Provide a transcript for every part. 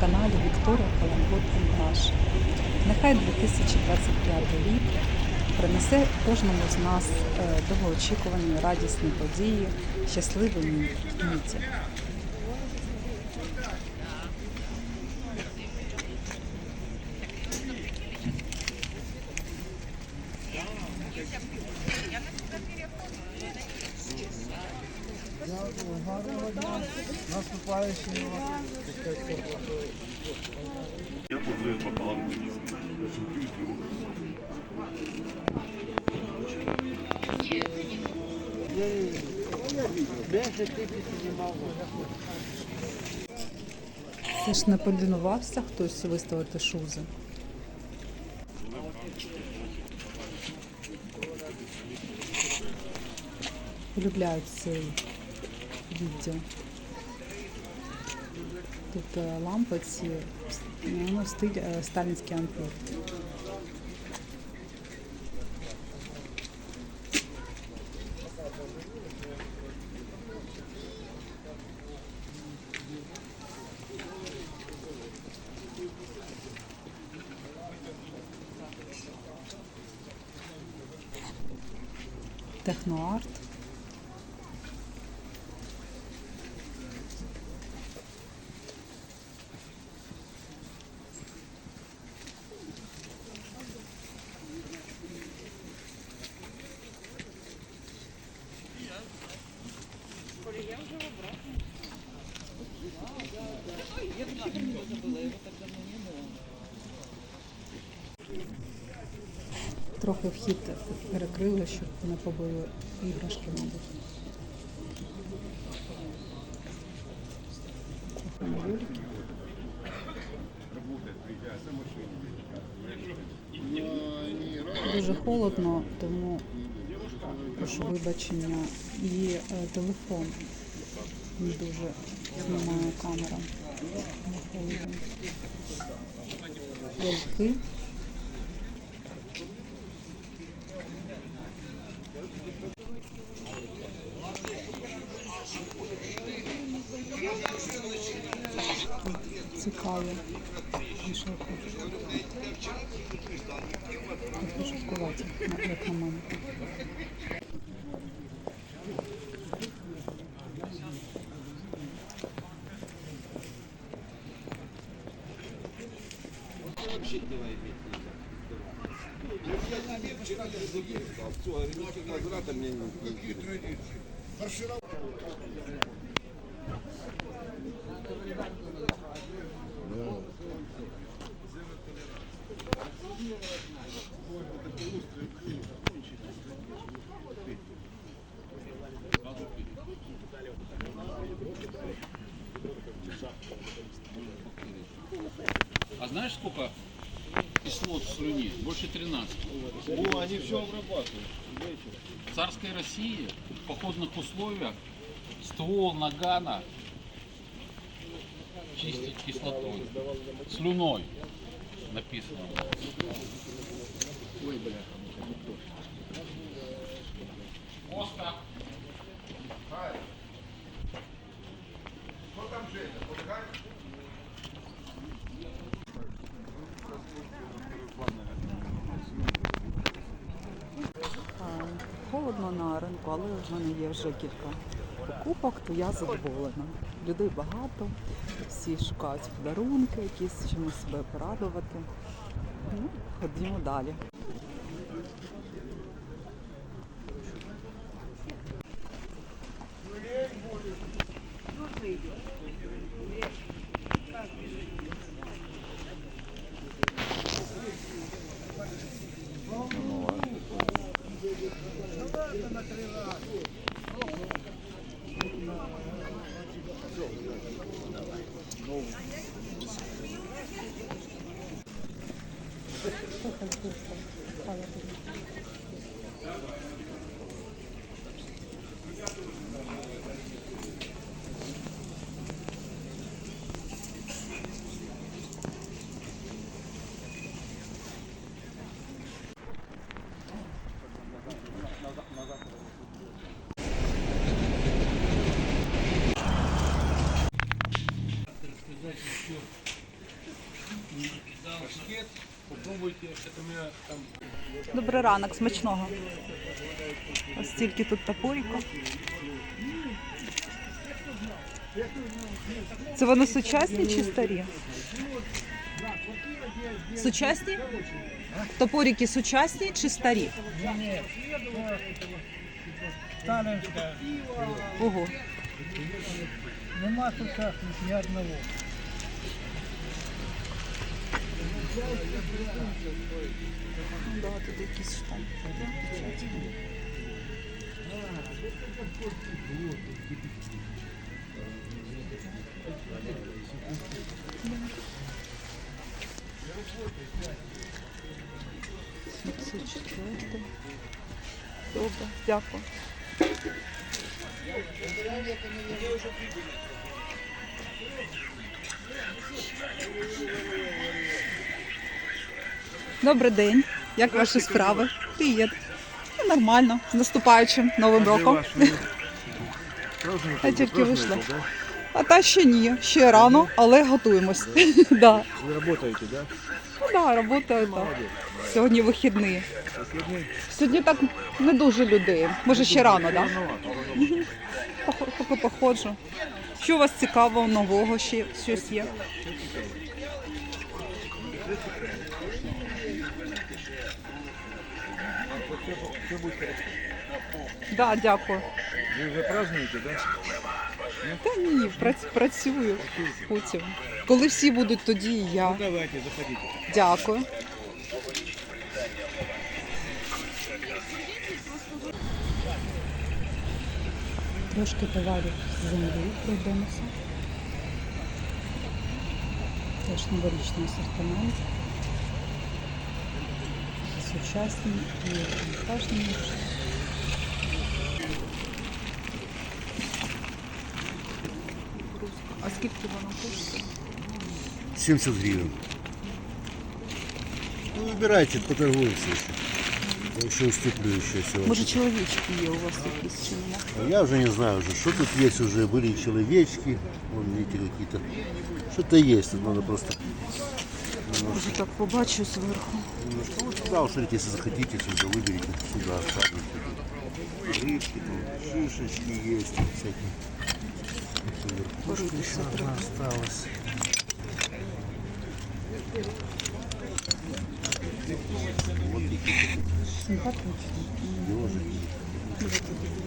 каналі Вікторія Каламбур Антаж. Нехай 2025 рік принесе кожному з нас е, довгоочікувані радісні події, щасливі миті. Я буду пополам. Це ж не полінувався хтось виставити шузи. Полюбляють відділ. Тут е, лампи ці, ну, стиль е, сталінський ампір. Техноарт. Трохи вхід перекрили, щоб не побили іграшки, мабуть. Дуже холодно, тому прошу вибачення. І е, телефон не дуже знімає камера. На холодно. Ляльки. Цікаво. І що я хочу? Трохи шоколаді, як на мене. А знаешь, сколько кислот в слюне? Больше 13. О, они все обрабатывают. В царской России в походных условиях ствол нагана чистить кислотой. Слюной написано. Ой, бля. Оскар. Але в мене є вже кілька покупок, то я задоволена. Людей багато, всі шукають подарунки, якісь чимось себе порадувати. Ну, ходімо далі. Сказать еще Попробуйте, это у меня там Добрий ранок, смачного. Ось стільки тут топоріка. Це вони сучасні чи старі? Сучасні? Топорики сучасні чи старі? Ого. нема сучасних ні одного. Да, тут якісь штампи. Сімдесят четвертий. Добре, дякую. Добрий день. Як ваші справи? Привіт. Ну, Нормально. З наступаючим новим роком. Я тільки вийшла. А та ще ні, ще рано, але готуємось. да. Вы работаете, да? Ну да, робота так. Сьогодні вихідні. Сьогодні так не дуже людей. Може ще рано, так? Да? Поки походжу. Що у вас цікавого, нового ще щось є? Да, дякую. Вы уже празднуете, да? Та ні, прац- працюю потім. Коли всі будуть, тоді і я. Давайте, заходите. Дякую. Трошки товарів з землі пройдемося. Теж новорічний асортимент. Сучасні і вантажні. А скільки воно коштує? 70 гривен. Ну, выбирайте, поторгуемся еще. Я еще уступлю еще сегодня. Може чоловічки є у вас якісь чи ні? А Я уже не знаю уже, что тут есть уже. Были и человечки, вон видите какие-то. Что-то есть, тут надо просто Може так побачу зверху. немножко. Вот сюда уж, если захотите, сюда выберите, сюда оставьте. Рыбки, там, шишечки есть, всякие. Поритися треба. Осталось. Вот какие-то Симпатично. ежики.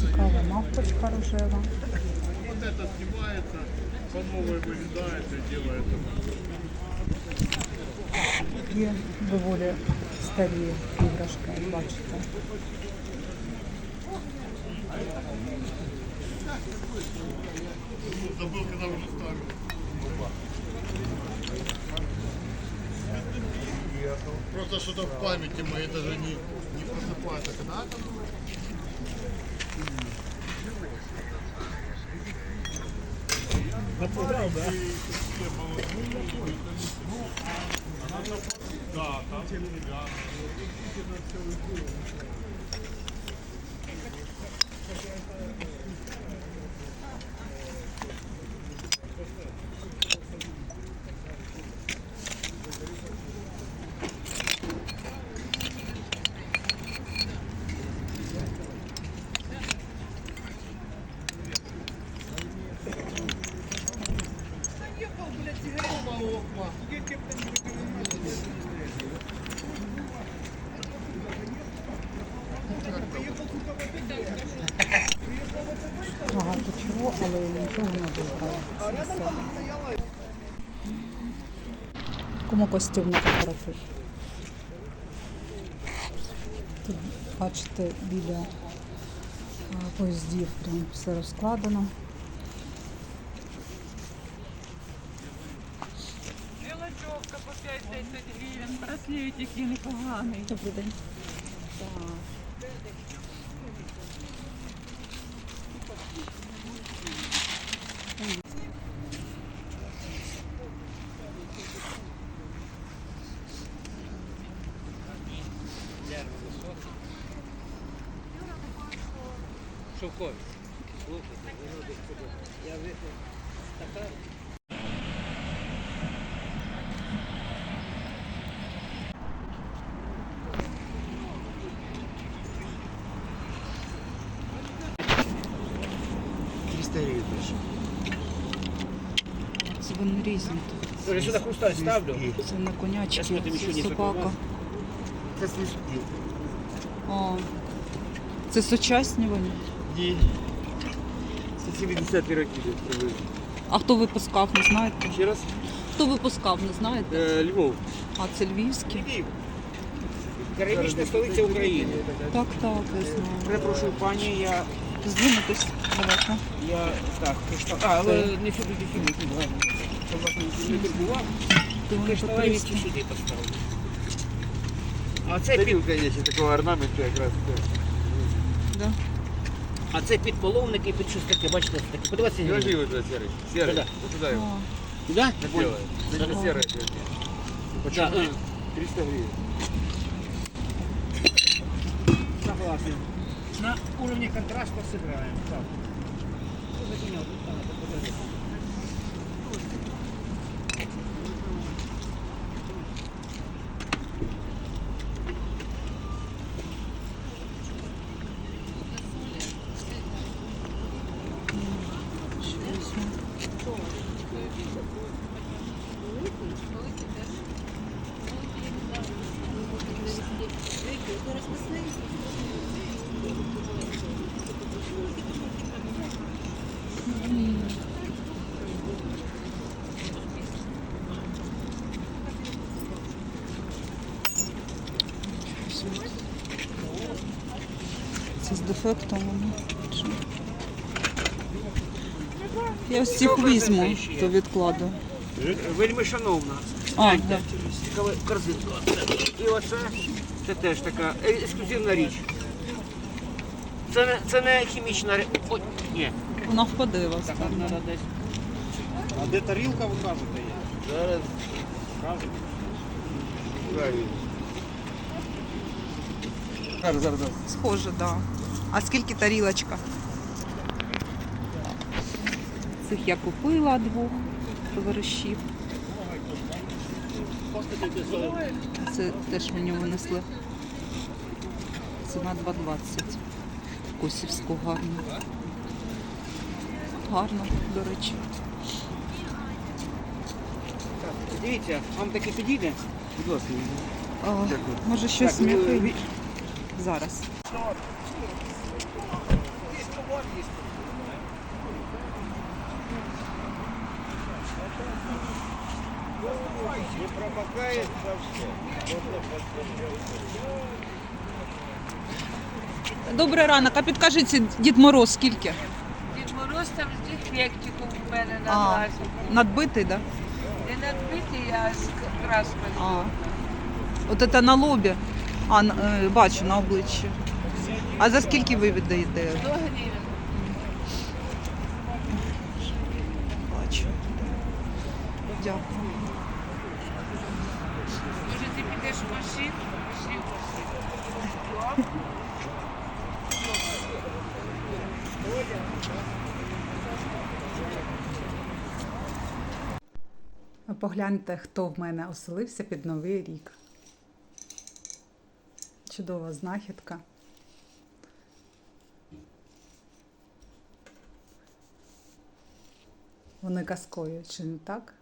Цікава мавпочка рожева. Вот это снимается, по новой вылезает и делает. Є доволі старі іграшки, як бачите. Забыл, когда уже ставил. Просто что-то в памяти моей даже не, не просыпается. Когда там Багато Кому костюм на корпоратив? Тут, бачите, біля поїздів прям все розкладено. Мелочевка по 5-10 гривень, браслетики непоганий. Добрий день. Шовкові. Слухайте, вироди сюди. Я вийшов така. Це вони різні. Я сюди хрусталь ставлю. Це не конячки, ми тобі це собака. Це слишком. О, це сучасні вони. Ні. 70 років приблизно. А хто випускав, не знаєте? Ще раз. Хто випускав, не знаєте? Е, Львов. А це львівські? Львів. Керамічна столиця України. Так, так, я знаю. Перепрошую, пані, я, Здвинутись далеко. я так, криштал. А, але не сюди сюди, ладно. Щоб вас не- не турбував. Думаю, Кришталеві ці сюди поставлю. А це під, Тарілка є ще такого орнаменту якраз. а це під половник і під щось таке, бачите, це таке. Подивіться. Держи вот это серый. Серый. Да-да. Вот туда его. А, Туди? Наделай. Это серое. держи. Да, е, 300 гривен. Согласен. На уровне контраста сыграем. Так. Ну, закинул, ну, там, это подожди. Це з дефектом воно. Я ось цих візьму, то відкладу. Вельми шановна. А, да. Цікава корзинка. І оце це теж така е- ексклюзивна річ. Це не, це не хімічна річ. Ні. Вона впаде вас. Так, треба десь. А де тарілка, ви кажете, є? Зараз. Зараз, зараз, зараз. Схоже, так. Да. А скільки тарілочка? Цих я купила двох товаришів. Це теж мені винесли. Ціна 2,20. Косівську гарно. Гарно, до речі. Дивіться, вам таке підійде? Будь ласка. А, може щось Так, м'яке? ви- Зараз. Не промокает совсем. Добрий ранок, а підкажіть, Дід Мороз скільки? Дід Мороз там з дефектиком у мене на А, глазі. надбитий, так? Да? Не надбитий, а з краскою. А. От це на лобі. А, е, бачу на обличчі. А за скільки ви віддаєте? 100 гривень. Бачу. Дякую. Погляньте, хто в мене оселився під Новий рік. Чудова знахідка. Вони казкові, чи не так?